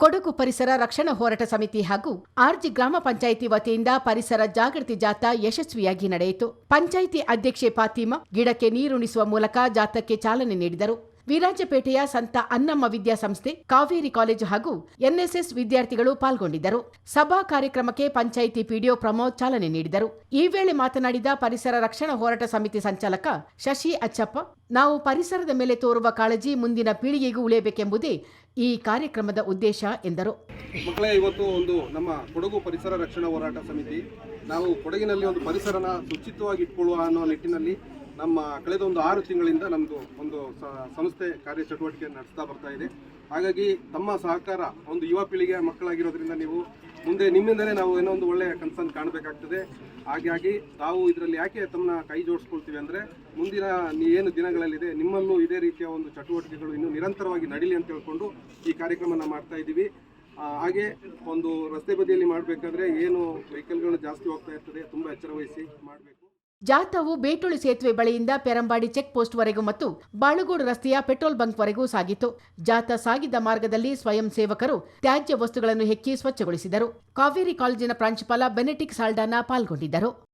ಕೊಡಗು ಪರಿಸರ ರಕ್ಷಣಾ ಹೋರಾಟ ಸಮಿತಿ ಹಾಗೂ ಆರ್ಜಿ ಗ್ರಾಮ ಪಂಚಾಯಿತಿ ವತಿಯಿಂದ ಪರಿಸರ ಜಾಗೃತಿ ಜಾಥಾ ಯಶಸ್ವಿಯಾಗಿ ನಡೆಯಿತು. ಪಂಚಾಯಿತಿ ಅಧ್ಯಕ್ಷೆ ಫಾತಿಮಾ ಗಿಡಕ್ಕೆ ನೀರುಣಿಸುವ ಮೂಲಕ ಜಾಥಾಕ್ಕೆ ಚಾಲನೆ ನೀಡಿದರು. ವಿರಾಜಪೇಟೆಯ ಸಂತ ಅನ್ನಮ್ಮ ವಿದ್ಯಾಸಂಸ್ಥೆ, ಕಾವೇರಿ ಕಾಲೇಜು ಹಾಗೂ ಎನ್ಎಸ್ಎಸ್ ವಿದ್ಯಾರ್ಥಿಗಳು ಪಾಲ್ಗೊಂಡಿದ್ದರು. ಸಭಾ ಕಾರ್ಯಕ್ರಮಕ್ಕೆ ಪಂಚಾಯಿತಿ ಪಿಡಿಒ ಪ್ರಮೋದ್ ಚಾಲನೆ ನೀಡಿದರು. ಈ ವೇಳೆ ಮಾತನಾಡಿದ ಪರಿಸರ ರಕ್ಷಣಾ ಹೋರಾಟ ಸಮಿತಿ ಸಂಚಾಲಕ ಶಶಿ ಅಚ್ಚಪ್ಪ, ನಾವು ಪರಿಸರದ ಮೇಲೆ ತೋರುವ ಕಾಳಜಿ ಮುಂದಿನ ಪೀಳಿಗೆಗೂ ಉಳಿಯಬೇಕೆಂಬುದೇ ಈ ಕಾರ್ಯಕ್ರಮದ ಉದ್ದೇಶ ಎಂದರು. ಮಕ್ಕಳೇ, ಇವತ್ತು ಒಂದು ನಮ್ಮ ಕೊಡಗು ಪರಿಸರ ರಕ್ಷಣಾ ಹೋರಾಟ ಸಮಿತಿ, ನಾವು ಕೊಡಗಿನಲ್ಲಿ ಒಂದು ಪರಿಸರನ ಶುಚಿತ್ವವಾಗಿ ಇಟ್ಕೊಳ್ಳುವ ಅನ್ನೋ ನಿಟ್ಟಿನಲ್ಲಿ ನಮ್ಮ ಕಳೆದ ಒಂದು ಆರು ತಿಂಗಳಿಂದ ನಮ್ಮದು ಒಂದು ಸಂಸ್ಥೆ ಕಾರ್ಯಚಟುವಟಿಕೆ ನಡೆಸ್ತಾ ಬರ್ತಾ ಇದೆ. ಹಾಗಾಗಿ ತಮ್ಮ ಸಹಕಾರ ಒಂದು ಯುವ ಪೀಳಿಗೆ ಮಕ್ಕಳಾಗಿರೋದ್ರಿಂದ ನೀವು ಮುಂದೆ ನಿಮ್ಮಿಂದಲೇ ನಾವು ಏನೋ ಒಂದು ಒಳ್ಳೆಯ ಕನಸನ್ನು ಕಾಣಬೇಕಾಗ್ತದೆ. ಹಾಗಾಗಿ ತಾವು ಇದರಲ್ಲಿ ಯಾಕೆ ತಮ್ಮನ್ನ ಕೈ ಜೋಡಿಸ್ಕೊಳ್ತೀವಿ ಅಂದರೆ ಮುಂದಿನ ಏನು ದಿನಗಳಲ್ಲಿದೆ ನಿಮ್ಮಲ್ಲೂ ಇದೇ ರೀತಿಯ ಒಂದು ಚಟುವಟಿಕೆಗಳು ಇನ್ನೂ ನಿರಂತರವಾಗಿ ನಡೀಲಿ ಅಂತ ಹೇಳ್ಕೊಂಡು ಈ ಕಾರ್ಯಕ್ರಮನ ಮಾಡ್ತಾ ಇದ್ದೀವಿ. ಹಾಗೆ ಒಂದು ರಸ್ತೆ ಬದಿಯಲ್ಲಿ ಮಾಡಬೇಕಾದ್ರೆ ಏನು ವೆಹಿಕಲ್ಗಳು ಜಾಸ್ತಿ ಹೋಗ್ತಾ ಇರ್ತದೆ, ತುಂಬ ಎಚ್ಚರ ವಹಿಸಿ ಮಾಡಬೇಕು. ಜಾಥಾವು ಬೇಟುಳಿ ಸೇತುವೆ ಬಳಿಯಿಂದ ಪೆರಂಬಾಡಿ ಚೆಕ್ ಪೋಸ್ಟ್ವರೆಗೂ ಮತ್ತು ಬಾಳುಗೋಡು ರಸ್ತೆಯ ಪೆಟ್ರೋಲ್ ಬಂಕ್ವರೆಗೂ ಸಾಗಿತು. ಜಾಥಾ ಸಾಗಿದ್ದ ಮಾರ್ಗದಲ್ಲಿ ಸ್ವಯಂ ಸೇವಕರು ತ್ಯಾಜ್ಯ ವಸ್ತುಗಳನ್ನು ಹೆಕ್ಕಿ ಸ್ವಚ್ಛಗೊಳಿಸಿದರು. ಕಾವೇರಿ ಕಾಲೇಜಿನ ಪ್ರಾಂಶುಪಾಲ ಬೆನೆಟಿಕ್ ಸಾಲ್ಡಾನ ಪಾಲ್ಗೊಂಡಿದ್ದರು.